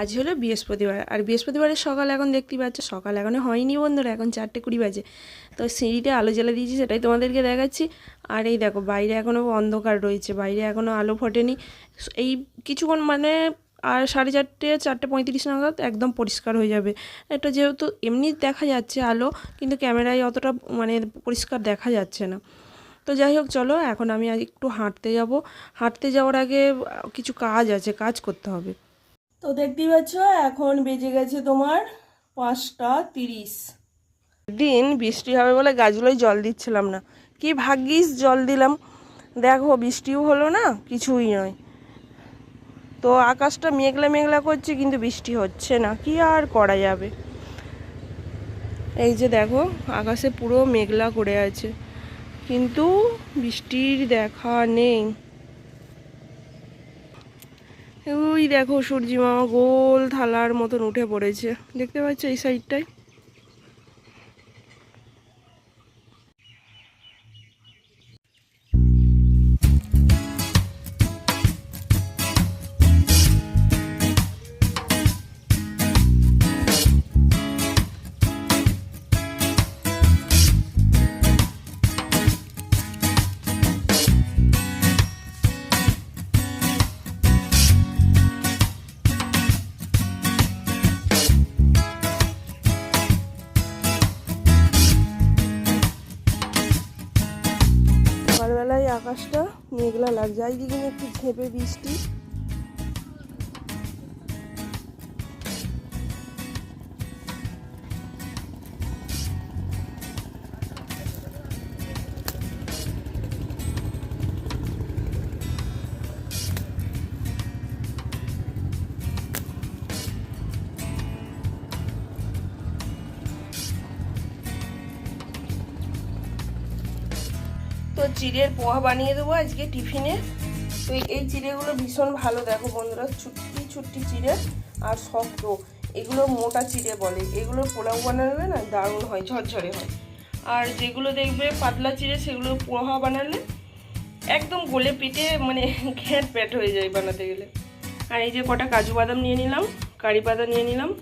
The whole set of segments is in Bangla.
আজ হলো বৃহস্পতিবার, আর বৃহস্পতিবারের সকাল এখন দেখতেই পাচ্ছ, সকাল এখনও হয়নি বন্ধুরা, এখন চারটে কুড়ি বাজে। তো সিঁড়িতে আলো জ্বালা দিয়েছি, সেটাই তোমাদেরকে দেখাচ্ছি। আর এই দেখো, বাইরে এখনও অন্ধকার রয়েছে, বাইরে এখনও আলো ফোটেনি। এই কিছুক্ষণ মানে আর সাড়ে চারটে চারটে পঁয়ত্রিশ নাগাদ একদম পরিষ্কার হয়ে যাবে। এটা যেহেতু এমনি দেখা যাচ্ছে আলো, কিন্তু ক্যামেরায় অতটা মানে পরিষ্কার দেখা যাচ্ছে না। তো যাই হোক চলো এখন আমি আজ একটু হাঁটতে যাব। হাঁটতে যাওয়ার আগে কিছু কাজ আছে কাজ করতে হবে। তো দেখতেই পাচ্ছ এখন বেজে গেছে তোমার পাঁচটা তিরিশ। দিন বৃষ্টি হবে বলে গাছগুলোই জল দিচ্ছিলাম না। কি ভাগ্যিস জল দিলাম। দেখো বৃষ্টিও হলো না কিছুই নয়। তো আকাশটা মেঘলা মেঘলা করছে কিন্তু বৃষ্টি হচ্ছে না। কি আর করা যাবে? এই যে দেখো আকাশে পুরো মেঘলা করে আছে। কিন্তু বৃষ্টির দেখা নেই। ওই দেখো সূর্যি মামা গোল থালার মতন উঠে পড়েছে। দেখতে পাচ্ছ এই সাইডটায় আকাশটা মেঘলা লাগছে এইদিকে একটু ঝেঁপে বৃষ্টি। চিড়ের পোহা বানিয়ে দেবো আজকে টিফিনে। তো এই- চিড়েগুলো ভীষণ ভালো দেখো বন্ধুরা ছুট্টি ছুট্টি চিড়ে আর শক্ত। এগুলো মোটা চিড়ে বলে। এগুলো পোলাও বানালে না দারুণ হয়, ঝরঝরে হয়। আর যেগুলো দেখবে পাতলা চিড়ে, সেগুলো পোহা বানালে একদম গলে পিঠে মানে ঘ্যাট প্যাট হয়ে যায় বানাতে গেলে। আর এই যে কটা কাজু বাদাম নিয়ে নিলাম, কারি পাতা নিয়ে নিলাম,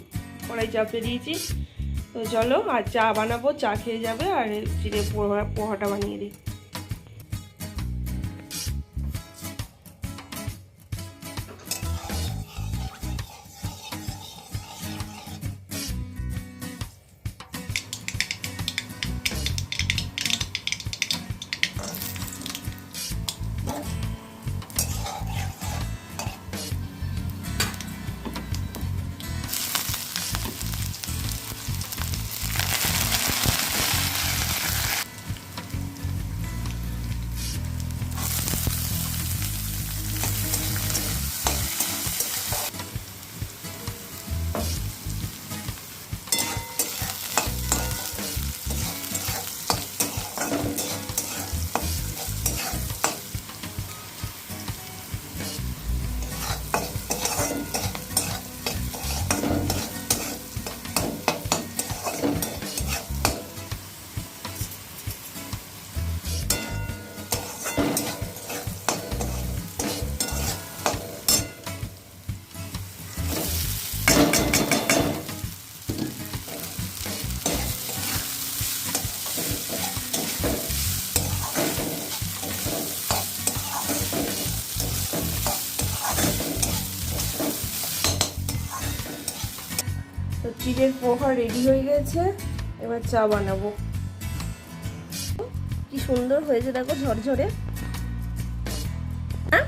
কড়াই চাপে দিয়েছি। তো চলো, আর চা বানাবো, চা খেয়ে যাবে, আর চিড়ে পোহা পোহাটা বানিয়ে দিই। চিড়ের পোহা রেডি হয়ে গেছে। এবার চা বানাবো। কি সুন্দর হয়েছে দেখো ঝরঝরে। হ্যাঁ?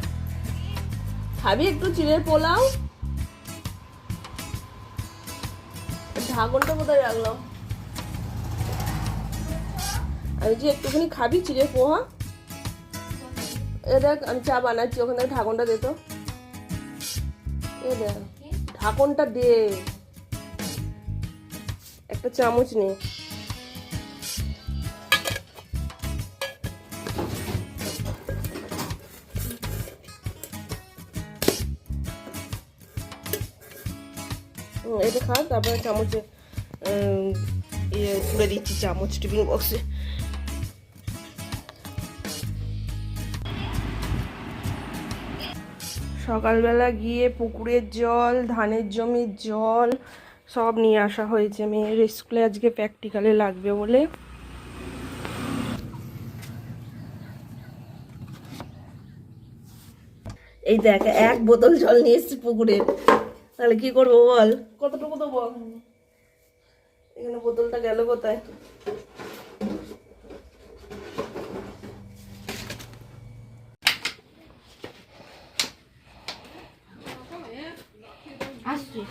খাবি একটু চিড়ের পোলাও। ঢাকনটা কোথায় রাখলাম? আমি যে একটুখানি খাবি চিড়ের পোহা। এ দেখ, আমি চা বানাচ্ছি, ওখান থেকে ঢাকনটা দে তো। এ দেখ, ঢাকনটা দে। একটা চামচ নে হুম, এটা খা তারপরে চামচে ইয়ে তুলে দিচ্ছি চামচ টিফিন বক্সে সকালবেলা গিয়ে পুকুরের জল ধানের জমির জল সব নিয়ে আসা হয়েছে। মেয়ের স্কুলে আজকে প্র্যাকটিক্যালে লাগবে বলে। এই দেখ এক বোতল জল নিয়ে এসছি পুকুরের তাহলে কি করব বল? কতটুকু তো বল এখানে বোতলটা গেল কোথায়?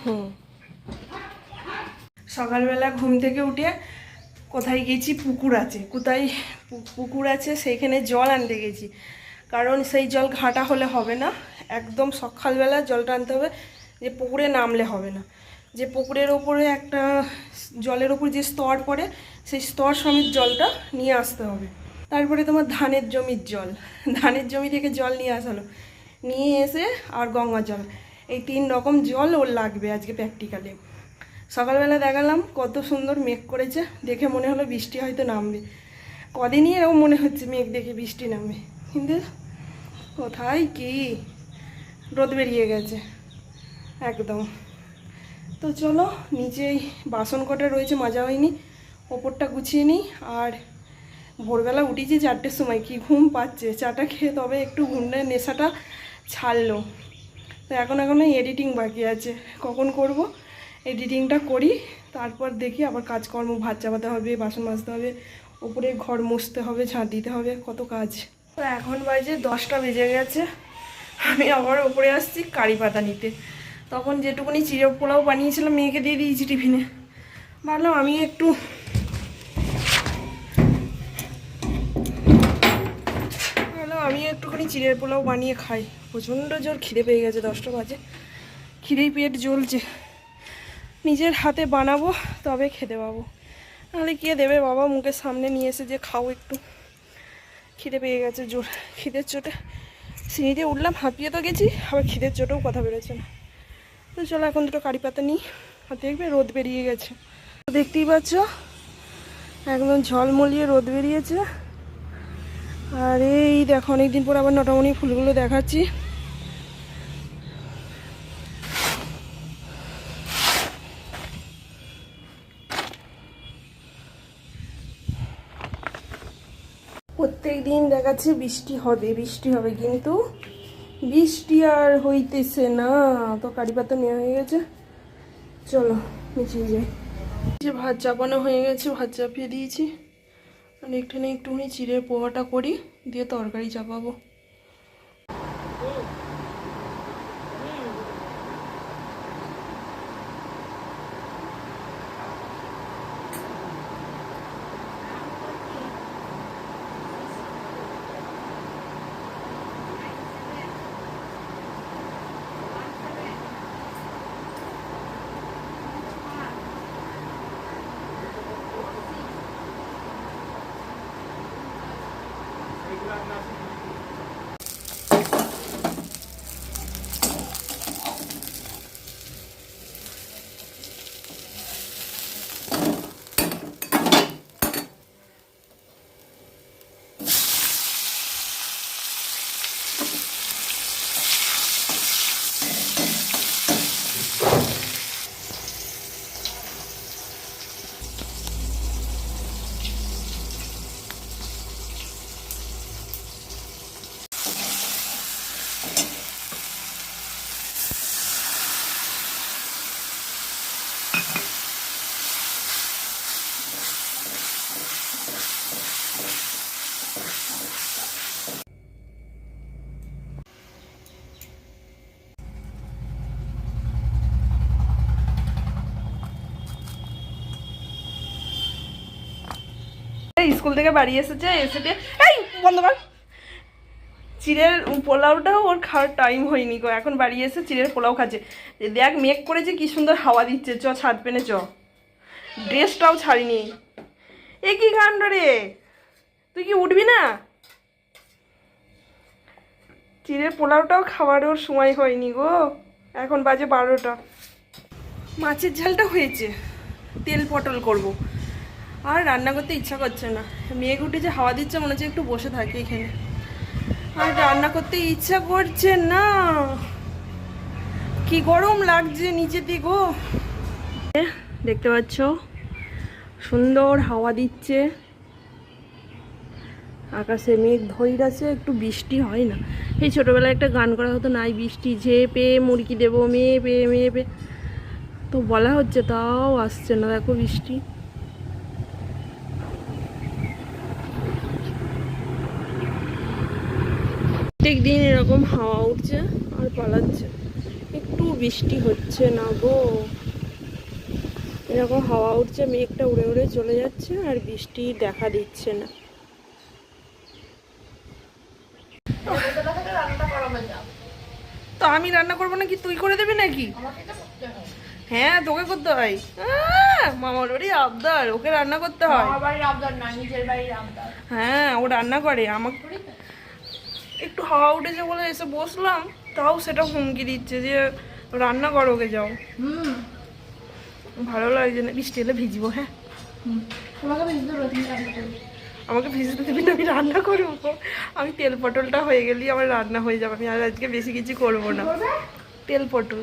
হুম। সকালবেলা ঘুম থেকে উঠে কোথায় গেছি? পুকুর আছে। কোথায় পুকুর আছে সেইখানে জল আনতে গেছি। কারণ সেই জল ঘাটা হলে হবে না। একদম সকালবেলা জলটা আনতে হবে যে পুকুরে নামলে হবে না। যে পুকুরের ওপরে একটা জলের ওপর যে স্তর পড়ে, সেই স্তর সমেত জলটা নিয়ে আসতে হবে। তারপরে তোমার ধানের জমির জল। ধানের জমি থেকে জল নিয়ে আসালো নিয়ে এসে আর গঙ্গা জল। এই তিন রকম জল ওর লাগবে আজকে প্র্যাকটিক্যালে সকালবেলা দেখালাম, কত সুন্দর মেঘ করেছে। দেখে মনে হলো বৃষ্টি হয়তো নামবে। কদিনই এরকম মনে হচ্ছে মেঘ দেখে বৃষ্টি নামবে। কিন্তু কোথায় কি? রোদ বেরিয়ে গেছে। একদম। তো চলো নিচেই বাসন কটা রয়েছে, মাজা হয়নি। ওপরটা গুছিয়ে নিই। আর ভোরবেলা উঠেছি চারটের সময়, কি ঘুম পাচ্ছে? চাটা খেয়ে তবে একটু ঘুমটা নেশাটা ছাড়লো। তো এখন এখনও এডিটিং বাকি আছে। কখন করব? এডিটিংটা করি, তারপর দেখি আবার কাজকর্ম ভাত চাপাতে হবে, বাসন মাজতে হবে, উপরে ঘর মুছতে হবে, ঝাঁট দিতে হবে, কত কাজ। তো এখন বাজে দশটা বেজে গেছে, আমি আবার উপরে আসছি কারি পাতা নিতে। তখন যেটুকুনি চিড়ে পোলাও বানিয়েছিলাম, মেয়েকে দিয়ে দিয়েছি টিফিনে। ভাবলাম আমি একটু ভাবলাম আমি একটুখানি চিড়ের পোলাও বানিয়ে খাই। প্রচণ্ড জোর খিদে পেয়ে গেছে, দশটা বাজে। খিদেই পেট জ্বলছে। নিজের হাতে বানাবো, তবে খেতে পাবো। নাহলে কে দেবে বাবা? মুখের সামনে নিয়ে এসে যে খাও একটু। খিদে পেয়ে গেছে জোর। খিদের চোটে সিঁড়িতে উঠলাম, হাঁপিয়ে তো গেছি, আবার খিদের চোটেও কথা বেরোচ্ছে না। তো চলো এখন দুটো কারি পাতা নিই। আর দেখবে রোদ বেরিয়ে গেছে। তো দেখতেই পাচ্ছ, একদম ঝলমলিয়ে রোদ বেরিয়েছে। আর এই দেখো, অনেকদিন পর আবার নটামনি ফুলগুলো দেখাচ্ছি প্রত্যেক দেখাচ্ছে বৃষ্টি হবে বৃষ্টি হবে কিন্তু বৃষ্টি আর হইতেছে না। তো কারি পাতা নেওয়া হয়ে গেছে। চলো নিচে যাই। যে ভাত চাপানো হয়ে গেছে, ভাত চাপিয়ে দিয়েছি। আর একটুখানি একটুখানি চিড়ে পোহাটা করি, দিয়ে তরকারি চাপাবো। স্কুল থেকে বাড়ি এসেছে, এসে এই, বন্ধ কর। চিড়ের পোলাওটাও ওর খাওয়ার টাইম হয়নি গো, এখন বাড়ি এসে চিড়ের পোলাও খাচ্ছে। দেখ, মেঘ করেছে, কি সুন্দর হাওয়া দিচ্ছে, চ, ছাদ পেনে চ। ড্রেসটাও ছাড়িনি। এ কি কাণ্ড রে? তুই কি উঠবি না? চিড়ের পোলাওটাও খাওয়ার ওর সময় হয়নি গো, এখন বাজে বারোটা। মাছের ঝালটা হয়েছে, তেল পটল করব। আর রান্না করতে ইচ্ছা করছে না। মেঘ উঠেছে হাওয়া দিচ্ছে, মনে হচ্ছে একটু বসে থাকি এখানে। আর রান্না করতে ইচ্ছা করছে না। কি গরম লাগছে নিচে দিকে। দেখতে পাচ্ছ? সুন্দর হাওয়া দিচ্ছে। আকাশে মেঘ ধৈর আছে একটু বৃষ্টি হয় না। এই ছোটোবেলায় একটা গান করা হতো, নাই বৃষ্টি ঝে পেয়ে মুরগি দেবো মেয়ে পেয়ে মেয়ে পেয়ে তো বলা হচ্ছে, তাও আসছে না, দেখো বৃষ্টি। প্রত্যেক দিন এরকম হাওয়া উঠছে আর পালাচ্ছে। একটু বৃষ্টি হচ্ছে না গো। এরকম হাওয়া উঠছে মেঘটা উড়ে উড়ে চলে যাচ্ছে আর বৃষ্টি দেখা দিচ্ছে না। তো আমি রান্না করব নাকি? তুই করে দেবে নাকি? হ্যাঁ তোকে করতে হয়। মামার বাড়ি আবদার ওকে রান্না করতে হয়। হ্যাঁ ও রান্না করে আমাকে একটু হাওয়া উঠেছে বলে এসে বসলাম তাও সেটা হুমকি দিচ্ছে যে রান্না করো ওকে যাও। ভালো লাগছে না বৃষ্টি এলে ভিজবো হ্যাঁ। আমাকে ভিজতে দিবি না আমি রান্না করব। আমি তেল পটলটা হয়ে গেলেই আমার রান্না হয়ে যাবে আমি আর আজকে বেশি কিছু করব না। তেল পটল।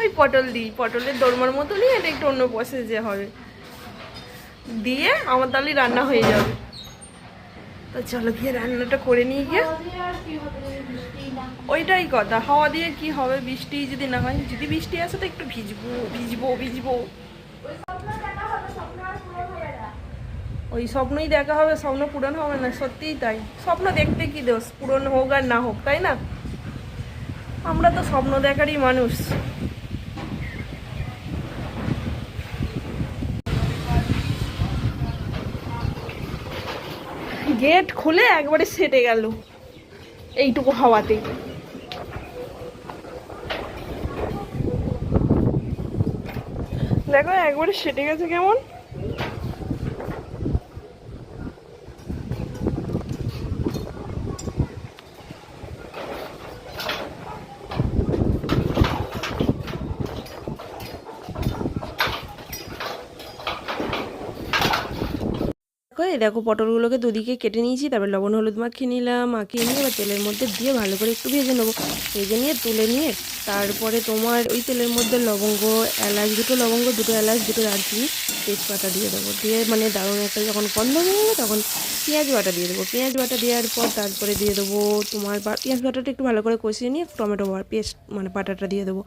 ওই পটল দিই পটলের দরমার মতো নিয়ে এটা একটু অন্য যে হবে। দিয়ে আমার তাহলেই রান্না হয়ে যাবে। তো চলো গিয়ে রান্নাটা করে নিয়ে গিয়ে। ওইটাই কথা। হাওয়া দিয়ে কি হবে? বৃষ্টি যদি না হয়, যদি বৃষ্টি আসে তো একটু ভিজবো ভিজবো ভিজবো। ওই স্বপ্নই দেখা হবে, স্বপ্ন পূরণ হবে না, সত্যিই তাই। স্বপ্ন দেখতে কি দোষ? পূরণ হোক আর না হোক, তাই না? আমরা তো স্বপ্ন দেখারই মানুষ। গেট খুলে একবারে সেটে গেল। এইটুকু হাওয়াতেই। দেখো একবারে সেটে গেছে কেমন? দেখো পটলগুলোকে দুদিকে কেটে নিয়েছি, তারপর লবণ, হলুদ মাখিয়ে নিলাম, মাখিয়ে নিয়ে এবার তেলের মধ্যে দিয়ে ভালো করে একটু ভেজে নেব। ভেজে নিয়ে তুলে নিয়ে তারপরে তোমার ওই তেলের মধ্যে লবঙ্গ, এলাচ, দুটো লবঙ্গ, দুটো এলাচ, দুটো দারচিনি, তেজপাতা দিয়ে দেবো। দিয়ে মানে দারুণ একটা যখন গন্ধ হয়ে যাবে তখন পেঁয়াজ বাটা দিয়ে দেবো। পেঁয়াজ বাটা দেওয়ার পর তারপরে দিয়ে দেবো তোমার পেঁয়াজ বাটাটা একটু ভালো করে কষিয়ে নিয়ে টমেটো পেস্ট মানে বাটাটা দিয়ে দেবো।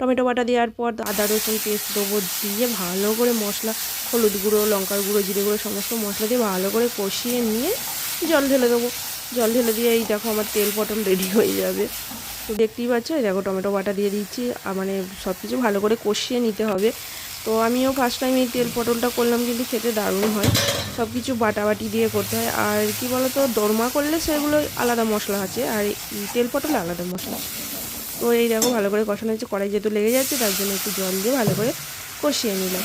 টমেটো বাটা দেওয়ার পর আদা, রসুন, পেস্ট দেবো দিয়ে ভালো করে মশলা, হলুদ গুঁড়ো, লঙ্কার গুঁড়ো, জিরে গুঁড়ো, সমস্ত মশলা দিয়ে ভালো করে কষিয়ে নিয়ে জল ঢেলে দেবো। জল ঢেলে দিয়ে এই দেখো আমার তেল পটল রেডি হয়ে যাবে। তো দেখতেই পাচ্ছ দেখো টমেটো বাটা দিয়ে দিচ্ছি। মানে সব কিছু ভালো করে কষিয়ে নিতে হবে। তো আমিও ফার্স্ট টাইম এই তেল পটলটা করলাম, কিন্তু খেতে দারুণ হয়। সব কিছু বাটাবাটি দিয়ে করতে হয়। আর কি বলতো, দরমা করলে সেগুলো আলাদা মশলা আছে, আর তেল পটল আলাদা মশলা। তো এই দেখো ভালো করে কষানো হচ্ছে কড়াই যেহেতু লেগে যাচ্ছে তার জন্য একটু জল দিয়ে ভালো করে কষিয়ে নিলাম।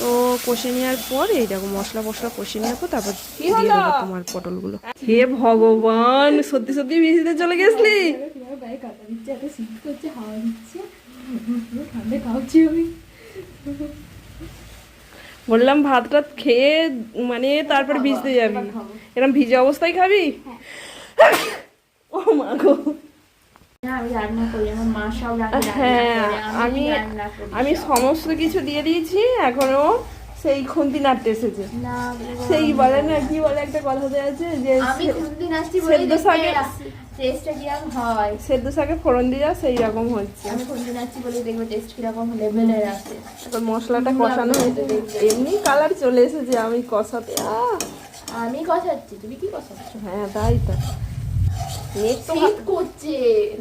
তো কষে নেওয়ার পর এই দেখো মশলা মশলা কষিয়ে নেওয়ার পর তারপর দিয়ে দেবো তোমার পটলগুলো। হে ভগবান সত্যি সত্যি ভিজিতে চলে গেছলি? বললাম ভাত টাত খেয়ে মানে তারপর ভিজতে যাবি। এরকম ভিজে অবস্থায় খাবি? ও মা গো। হ্যাঁ আমি আমি সমস্ত কিছু দিয়ে দিয়েছি এখনও সেই খুন্তি নাড়তে এসেছে সেই বলে। না কি বলে একটা কথাতে আছে যে সেদ্ধ শাকে হয়? সেদ্ধ শাকে ফোড়ন দিয়ে সেই রকম হচ্ছে। আমি কোনদিন আসছি বলে দেখব টেস্ট কীরকম লেভেলের আছে এখন মশলাটা কষানো হয়েছে। এমনি কালার চলে এসেছে আমি কষাতে আমি কষাচ্ছি তুমি কি কষাচ্ছ? হ্যাঁ তাই তো। মেঘ তো করছে।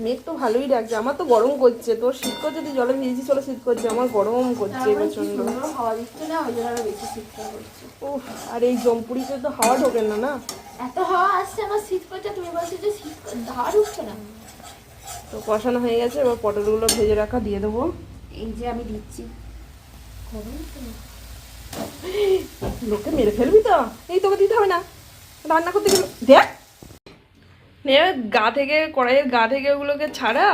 মেঘ তো ভালোই ডাকছে আমার তো গরম করছে। তোর শীত করছে তুই জলে ভিজেছি চলে শীত করছে আমার গরম করছে প্রচণ্ড হাওয়া দিচ্ছে না ওই জন্য বেশি শীতটা করছে উফ আর এই জম্পুরিতে তো হাওয়া ঢোকে না না? এত হাওয়া আসছে আমার শীত করছে তুমি বলছো যে শীত না। তো কষানো হয়ে গেছে এবার পটলগুলো ভেজে রাখা দিয়ে দেবো। এই যে আমি দিচ্ছি। লোকে মেরে ফেলবি তো? এই তোকে দিতে হবে না। রান্না করতে গেলে দেখ! নে গা থেকে কড়াইয়ের গা থেকে ওগুলোকে ছাড়া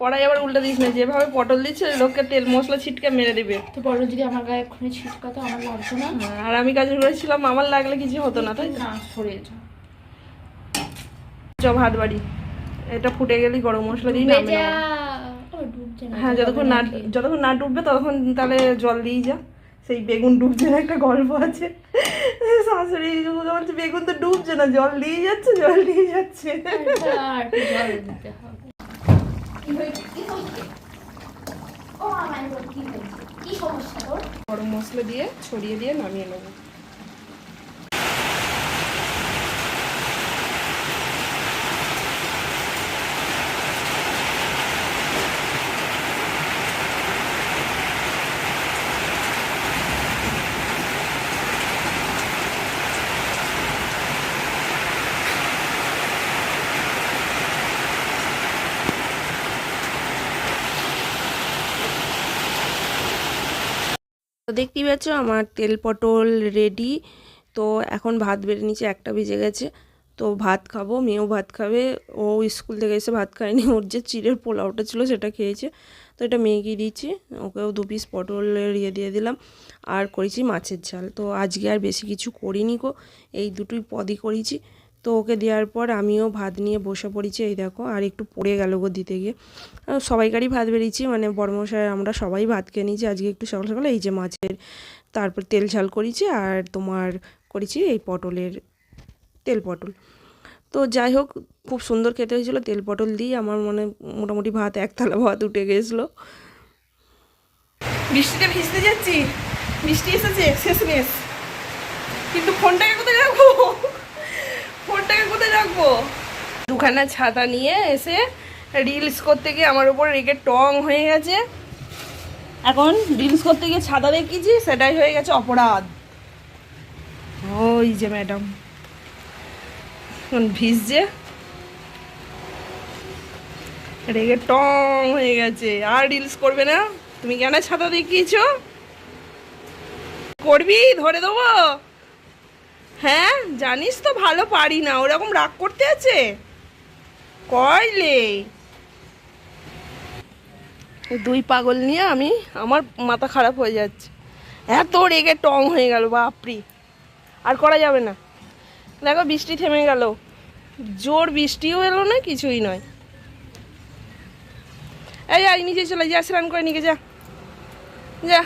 কড়াই আবার উল্টে দিস না। যেভাবে পটল দিচ্ছে লোককে তেল মশলা ছিটকে মেরে দিবে। তো বড় যদি আমার গায়ে এক্ষুনি ছিটকাতো আমার লাগতো না। হ্যাঁ, আর আমি কাজে করেছিলাম আমার লাগলে কিছু হতো না তাই? না সরে ভাত বাড়ি। এটা ফুটে গেলেই গরম মশলা দিয়ে নামিয়ে ডুবছে না হ্যাঁ যতক্ষণ না যতক্ষণ না ডুববে ততক্ষণ তাহলে জল দিয়ে যা। সেই বেগুন ডুবছে না একটা গল্প আছে। শাশুড়ি বলছে বেগুন তো ডুবছে না জল দিয়ে যাচ্ছে জল দিয়ে যাচ্ছে। গরম মশলা দিয়ে ছড়িয়ে দিয়ে নামিয়ে নেব। দেখতেই পাচ্ছ আমার তেল পটল রেডি তো এখন ভাত বেড়ে নিচে একটা বেজে গেছে। তো ভাত খাব, মেয়েও ভাত খাবে। ও স্কুল থেকে এসে ভাত খায়নি, ওর যে চিড়ের পোলাওটা ছিল সেটা খেয়েছে। তো এটা মেয়েকে দিয়েছি ওকেও দু পিস পটলের ইয়ে দিয়ে দিলাম। আর করেছি মাছের ঝাল। তো আজকে আর বেশি কিছু করিনি গো, এই দুটোই পদই করেছি। তো ওকে দেওয়ার পর আমিও ভাত নিয়ে বসে পড়েছি, এই দেখো, আর একটু পড়ে গেল গো দিতে গিয়ে। সবাইকারই ভাত বেরিয়েছি মানে বর্মশাই আমরা সবাই ভাত খেয়ে নিয়েছি, আজকে একটু সকাল সকাল এই যে মাছের, তারপর তেল ঝাল করেছি আর তোমার করেছি এই পটলের তেল পটল। তো যাই হোক, খুব সুন্দর খেতে হয়েছিল, তেল পটল দিয়ে আমার মনে মোটামুটি ভাত এক থালা ভাত উঠে গেছিল। বৃষ্টিতে ভিজতে যাচ্ছি? বৃষ্টি এসেছে? শেষ শেষমেশ কিন্তু ফোনটাকে কোথায় রাখব? ফোনটাকে কোথায় রাখব? দুখানা ছাতা নিয়ে এসে রিলস করতে গিয়ে আমার উপর রেগে টং হয়ে গেছে। এখন রিলস করতে গিয়ে ছাতা দেখিয়েছি, সেটাই হয়ে গেছে অপরাধ। ওই যে ম্যাডাম এখন ভিজছে। রেগে টং হয়ে গেছে। আর রিলস করবে না? তুমি কেন ছাতা দেখিয়েছো? করবি? ধরে দেবো? হ্যাঁ জানিস তো ভালো পারি না, ওরকম রাগ করতে আছে? কয়লে দুই পাগল নিয়ে আমি, আমার মাথা খারাপ হয়ে যাচ্ছে। এত রেগে টং হয়ে গেল, বাপরি। আর করা যাবে না। দেখো, বৃষ্টি থেমে গেল। জোর বৃষ্টিও এলো না, কিছুই নয়। এই আই নিচে চলে যা, স্নান করে নিকে যা। যা।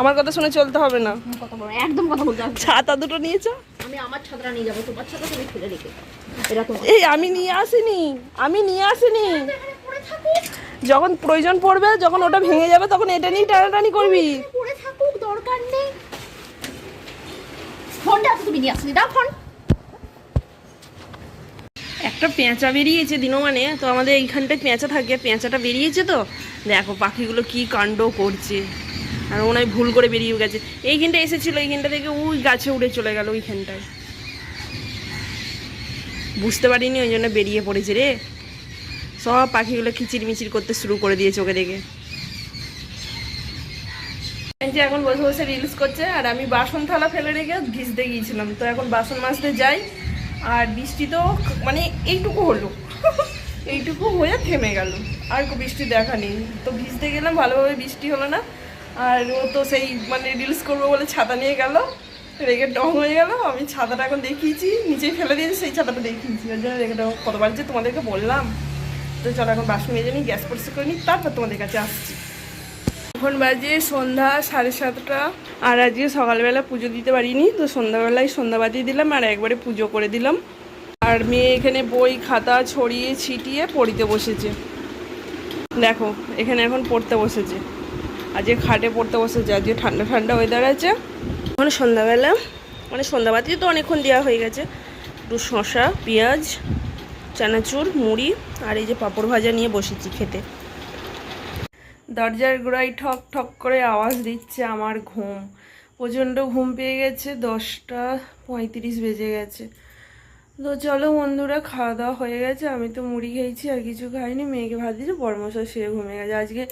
আমার কথা শুনে চলতে হবে না। কথা বলো একদম কথা বলতে হবে ছাতা দুটো নিয়েছো? আমি আমার ছাত্রা নিয়ে যাব তোমার ছাত্রা তুমি ফেলে রেখে এই আমি নিয়ে আসিনি আমি নিয়ে আসিনি। যখন প্রয়োজন পড়বে যখন ওটা ভেঙে যাবে তখন এটা নিয়ে টানাটানি করবি। পড়ে থাকুক দরকার নেই। ফোনটা তুমি নিয়ে আসলি দাও ফোন। একটা পেঁচা বেরিয়েছে দিনমানে তো আমাদের এইখানটায় পেঁচা থাকে পেঁচাটা বেরিয়েছে তো? দেখো পাখিগুলো কি কাণ্ড করছে। আর ওনায় ভুল করে বেরিয়ে গেছে। এইখানটা এসেছিল এইখানটা থেকে ওই গাছে উড়ে চলে গেল ওইখানটায়। বুঝতে পারিনি, ওই জন্য বেরিয়ে পড়েছে রে। সব পাখিগুলো খিচির মিচির করতে শুরু করে দিয়েছে ওকে দেখে। যে এখন বসে বসে রিলস করছে, আর আমি বাসন থালা ফেলে রেখে ভিজতে গিয়েছিলাম। তো এখন বাসন মাজতে যাই, আর বৃষ্টি তো মানে এইটুকু হলো। এইটুকু হয়ে থেমে গেল। আর বৃষ্টি দেখা নেই। তো ভিজতে গেলাম, ভালোভাবে বৃষ্টি হলো না। আর ও তো সেই মানে রিলস করব বলে ছাতা নিয়ে গেল। রেগে ডং হয়ে গেল। আমি ছাতাটা এখন দেখিয়েছি, নিচেই ফেলে দিয়েছি, সেই ছাতাটা দেখিয়েছি। ওই জন্য রেগে ডং কতবার যে তোমাদেরকে বললাম। তো চলো এখন বাসন মেজে নিই, গ্যাস পরিষ্কার করে নিই, তারপর তোমাদের কাছে আসছি। এখন বাজে সন্ধ্যা সাড়ে সাতটা। আর আজকে সকালবেলা পুজো দিতে পারিনি, তো সন্ধ্যাবেলায় সন্ধ্যাবাতি দিলাম আর একবারে পুজো করে দিলাম। আর মেয়ে এখানে বই, খাতা ছড়িয়ে ছিটিয়ে পড়িতে বসেছে। দেখো, এখানে এখন পড়তে বসেছে। আজকে খাটে পড়তে বসেছে আজকে ঠান্ডা ঠান্ডা ওয়েদার আছে। এখন সন্ধ্যাবেলা মানে সন্ধ্যাবাতি তো অনেকক্ষণ দেওয়া হয়ে গেছে। একটু শশা পেঁয়াজ চানাচুর মুড়ি আর এই যে পাঁপড় ভাজা নিয়ে বসেছি খেতে। দরজার গোড়ায় ঠক ঠক করে আওয়াজ দিচ্ছে আমার ঘুম। প্রচণ্ড ঘুম পেয়ে গেছে দশটা পঁয়ত্রিশ বেজে গেছে। তো চলো বন্ধুরা খাওয়া দাওয়া হয়ে গেছে। আমি তো মুড়ি খেয়েছি আর কিছু খাইনি। মেয়েকে ভাত দিয়েছি বরমশা শুয়ে ঘুমিয়ে গেছে। আজকে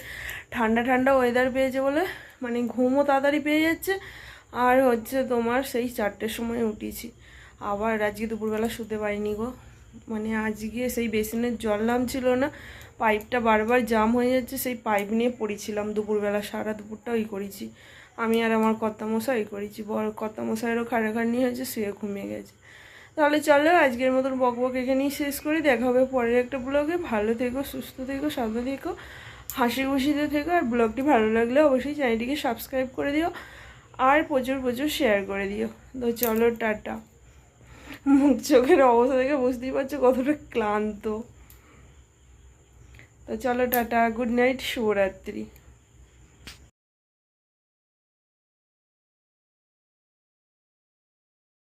ঠান্ডা ঠান্ডা ওয়েদার পেয়েছে বলে মানে ঘুমও তাড়াতাড়ি পেয়ে যাচ্ছে। আর হচ্ছে তোমার সেই চারটের সময় উঠেছি। আবার আজকে দুপুরবেলা শুতে পারিনি গো। মানে আজকে সেই বেসিনের জল নামছিল না, পাইপটা বারবার জাম হয়ে যাচ্ছে, সেই পাইপ নিয়ে পড়েছিলাম দুপুরবেলা, সারা দুপুরটা ওই করেছি। আমি আর আমার কর্তামশাই করেছি। বড় কর্তা কর্তামশাইয়েরও খাড়াখাড়নি হয়েছে শুয়ে ঘুমিয়ে গেছে। তাহলে চলো, আজকের মতন বক বক এখানেই শেষ করি। দেখা হবে পরের একটা ব্লগে ভালো থেকো, সুস্থ থেকো, সাবধানে থেকো। হাসি খুশিতে থেকো আর ব্লগটি ভালো লাগলে অবশ্যই চ্যানেলটিকে সাবস্ক্রাইব করে দিও আর প্রচুর প্রচুর শেয়ার করে দিও। তো চলো, টাটা। মুখ চোখের অবস্থা দেখে বুঝতেই পারছ কতটা ক্লান্ত। তো চলো, টাটা। গুড নাইট, শুভরাত্রি।